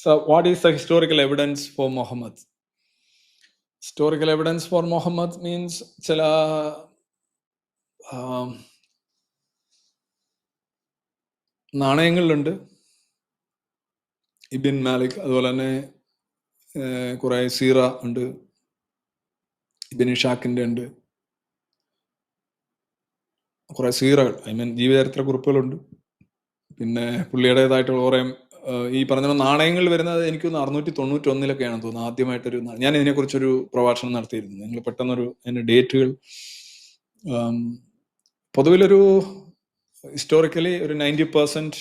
So, what is the historical evidence for Muhammad? Historical evidence for Muhammad means ചില um, നാണയങ്ങളിലുണ്ട് ഇബിൻ മാലിക് അതുപോലെ തന്നെ കുറെ സീറ ഉണ്ട്. ഇബിൻ ഇഷാക്കിന്റെ ഉണ്ട്. കുറേ സീറകൾ ഐ മീൻ ജീവചരിത്ര കുറിപ്പുകളുണ്ട്. പിന്നെ പുള്ളിയുടേതായിട്ടുള്ള കുറെ ഈ പറഞ്ഞ നാണയങ്ങൾ വരുന്നത് എനിക്കൊന്ന് അറുന്നൂറ്റി തൊണ്ണൂറ്റി ഒന്നിലൊക്കെയാണ് തോന്നുന്നത്. ആദ്യമായിട്ടൊരു ഞാൻ ഇതിനെക്കുറിച്ചൊരു പ്രഭാഷണം നടത്തിയിരുന്നു. നിങ്ങൾ പെട്ടെന്നൊരു അതിന്റെ ഡേറ്റുകൾ പൊതുവിലൊരു ഹിസ്റ്റോറിക്കലി ഒരു നയന്റി പെർസെന്റ്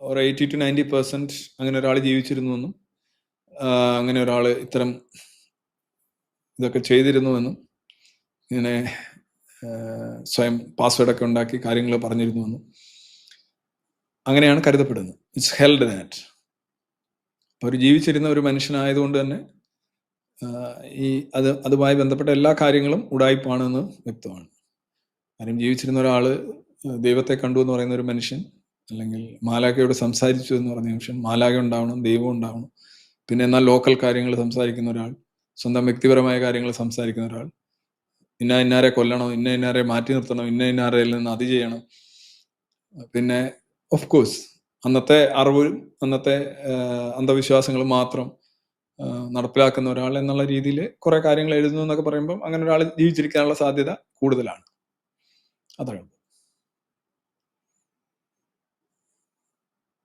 ഒരു എയ്റ്റി ടു നയന്റി പെർസെന്റ് അങ്ങനെ ഒരാൾ ജീവിച്ചിരുന്നു എന്നും അങ്ങനെ ഒരാൾ ഇത്തരം ഇതൊക്കെ ചെയ്തിരുന്നുവെന്നും ഇങ്ങനെ സ്വയം പാസ്വേഡൊക്കെ ഉണ്ടാക്കി കാര്യങ്ങൾ പറഞ്ഞിരുന്നുവെന്നും അങ്ങനെയാണ് കരുതപ്പെടുന്നത്. ഇറ്റ്സ് ഹെൽഡ് ദാറ്റ് ഒരു ജീവിച്ചിരുന്ന ഒരു മനുഷ്യനായതുകൊണ്ട് തന്നെ ഈ അത് അതുമായി ബന്ധപ്പെട്ട എല്ലാ കാര്യങ്ങളും ഉടായ്പാണെന്ന് വ്യക്തമാണ്. കാര്യം ജീവിച്ചിരുന്ന ഒരാൾ ദൈവത്തെ കണ്ടു എന്ന് പറയുന്ന ഒരു മനുഷ്യൻ അല്ലെങ്കിൽ മാലാഖയോട് സംസാരിച്ചു എന്ന് പറഞ്ഞ മനുഷ്യൻ മാലാഖ ഉണ്ടാവണം ദൈവം ഉണ്ടാവണം പിന്നെ എന്നാൽ ലോക്കൽ കാര്യങ്ങൾ സംസാരിക്കുന്ന ഒരാൾ സ്വന്തം വ്യക്തിപരമായ കാര്യങ്ങൾ സംസാരിക്കുന്ന ഒരാൾ ഇന്ന ഇന്നാരെ കൊല്ലണം ഇന്ന ഇന്നാരെ മാറ്റി നിർത്തണം ഇന്ന ഇന്നാരയിൽ നിന്ന് അത് ചെയ്യണം പിന്നെ ഓഫ് കോഴ്സ് അന്നത്തെ അറിവും അന്നത്തെ അന്ധവിശ്വാസങ്ങളും മാത്രം നടപ്പിലാക്കുന്ന ഒരാൾ എന്നുള്ള രീതിയിൽ കുറെ കാര്യങ്ങൾ എഴുതുന്നു എന്നൊക്കെ പറയുമ്പോൾ അങ്ങനെ ഒരാൾ ജീവിച്ചിരിക്കാനുള്ള സാധ്യത കൂടുതലാണ്. അത്രേ ഉള്ളൂ.